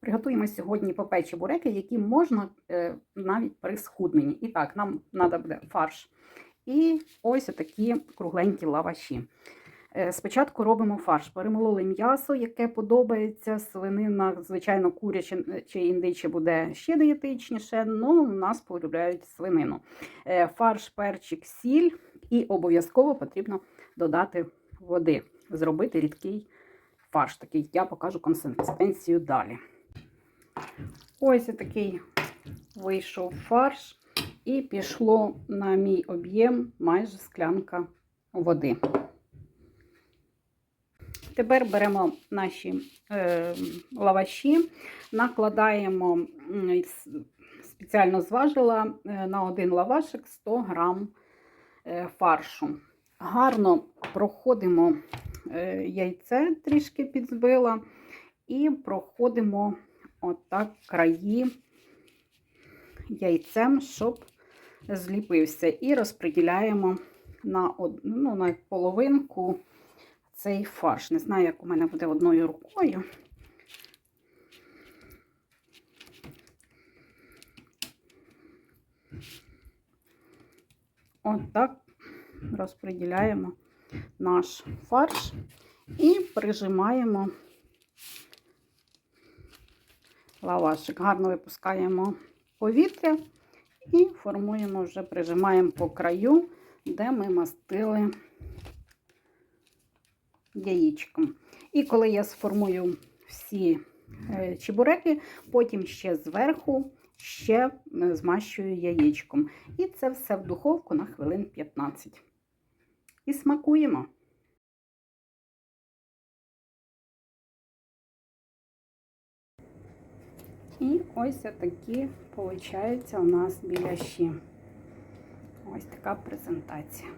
Приготуємо сьогодні попечі чебуреки, які можна е, навіть при схудненні. І так, нам треба буде фарш. І ось такі кругленькі лаваші. Е, Спочатку робимо фарш. Перемололи м'ясо, яке подобається. Свинина, звичайно, куряче е, чи індиче буде ще дієтичніше, але у нас полюбляють свинину. Фарш, перчик, сіль і обов'язково потрібно додати води, зробити рідкий фарш. Такий я покажу консистенцію далі. Ось такий вийшов фарш, і пішло на мій об'єм майже склянка води. Тепер беремо наші е, лаваші, накладаємо спеціально зважила е, на один лавашик 100 грам е, фаршу. Гарно проходимо е, яйце, трішки підзбила, і проходимо отак краї яйцем, щоб зліпився. І розподіляємо на, ну, на половинку цей фарш. Не знаю, як у мене буде одною рукою. Отак розподіляємо наш фарш і прижимаємо лавашик. Гарно випускаємо повітря і формуємо вже, прижимаємо по краю, де ми мастили яєчком. І коли я сформую всі е, чебуреки, потім ще зверху ще е, змащую яєчком. І це все в духовку на хвилин 15. І смакуємо. І ось такі, виходить, у нас біляші. Ось така презентація.